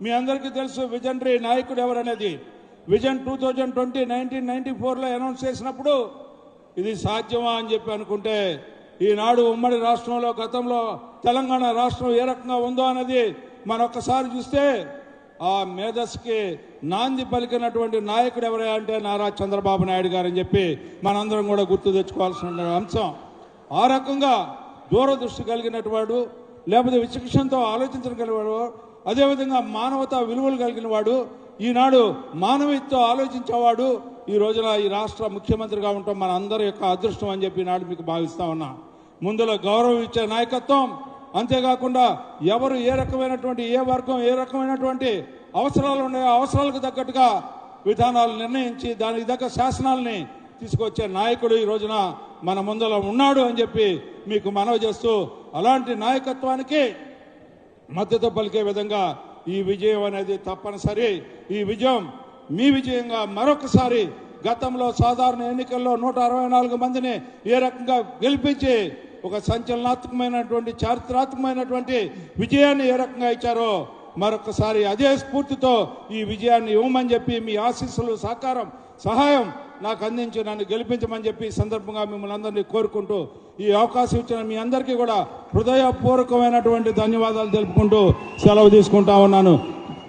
మీ అందరికీ తెలుసు విజనరీ నాయకుడు ఎవరనేది? Vision two thousand twenty nineteen ninety ఫోర్లో అనౌన్స్ చేసినప్పుడు ఇది సాధ్యమా అని చెప్పి అనుకుంటే ఈనాడు ఉమ్మడి రాష్ట్రంలో గతంలో తెలంగాణ రాష్ట్రం ఏ రకంగా ఉందో అన్నది మనొక్కసారి చూస్తే ఆ మేధస్సుకి నాంది పలికినటువంటి నాయకుడు ఎవరే అంటే నారా చంద్రబాబు నాయుడు గారు అని చెప్పి మనందరం కూడా గుర్తు తెచ్చుకోవాల్సిన అంశం. ఆ రకంగా దూరదృష్టి కలిగినటువంటి లేకపోతే విచక్షణతో ఆలోచించగలిగిన అదేవిధంగా మానవతా విలువలు కలిగిన వాడు ఈనాడు మానవీయతో ఆలోచించేవాడు ఈ రోజున ఈ రాష్ట్ర ముఖ్యమంత్రిగా ఉండటం మన అందరి యొక్క అదృష్టం అని చెప్పి నాడు మీకు భావిస్తా ఉన్నా. ముందులో గౌరవం ఇచ్చే నాయకత్వం అంతేకాకుండా ఎవరు ఏ రకమైనటువంటి ఏ వర్గం ఏ రకమైనటువంటి అవసరాలు ఉన్నాయో అవసరాలకు తగ్గట్టుగా విధానాలు నిర్ణయించి దానికి తగ్గ శాసనాలని తీసుకొచ్చే నాయకుడు ఈ రోజున మన ముందర ఉన్నాడు అని చెప్పి మీకు మనవి చేస్తూ అలాంటి నాయకత్వానికి మద్దతు పలికే విధంగా ఈ విజయం అనేది తప్పనిసరి. ఈ విజయం మీ విజయంగా మరొకసారి గతంలో సాధారణ ఎన్నికల్లో నూట అరవై నాలుగు మందిని ఏ రకంగా గెలిపించి ఒక సంచలనాత్మకమైనటువంటి చారిత్రాత్మకమైనటువంటి విజయాన్ని ఏ రకంగా ఇచ్చారో మరొకసారి అదే స్ఫూర్తితో ఈ విజయాన్ని ఇవ్వమని చెప్పి మీ ఆశీస్సులు సహకారం సహాయం నాకు అందించి నన్ను గెలిపించమని చెప్పి సందర్భంగా మిమ్మల్ని అందరినీ కోరుకుంటూ ఈ అవకాశం ఇచ్చిన మీ అందరికీ కూడా హృదయపూర్వకమైనటువంటి ధన్యవాదాలు తెలుపుకుంటూ సెలవు తీసుకుంటా ఉన్నాను.